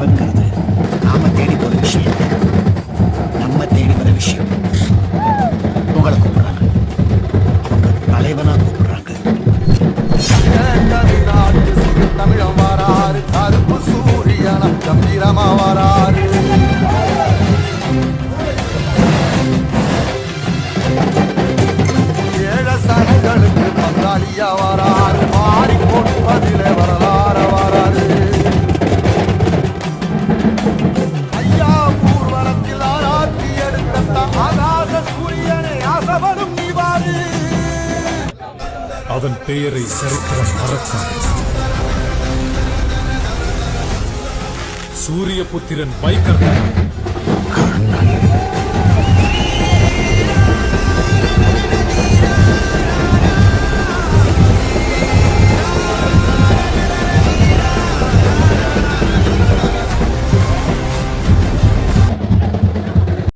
இறைவன்கிறது நாம தேடி போற விஷயம் நம்ம தேடி வர விஷயம் உங்களை கூப்பிடுறாங்க. அவங்க தலைவனா கூப்பிடுறாங்க. தமிழம் வாராறு கருப்பு சூரியனம் கம்பீரமாவா ஐயா ஊர்வலத்தில் ஆராய்ச்சி எடுத்த ஆகாச சூரியனை ஆசவனும் நீவாரு அவன் பெயரை சரித்திரம் மறக்காது. சூரியபுத்திரன் வைக்கர்ணன்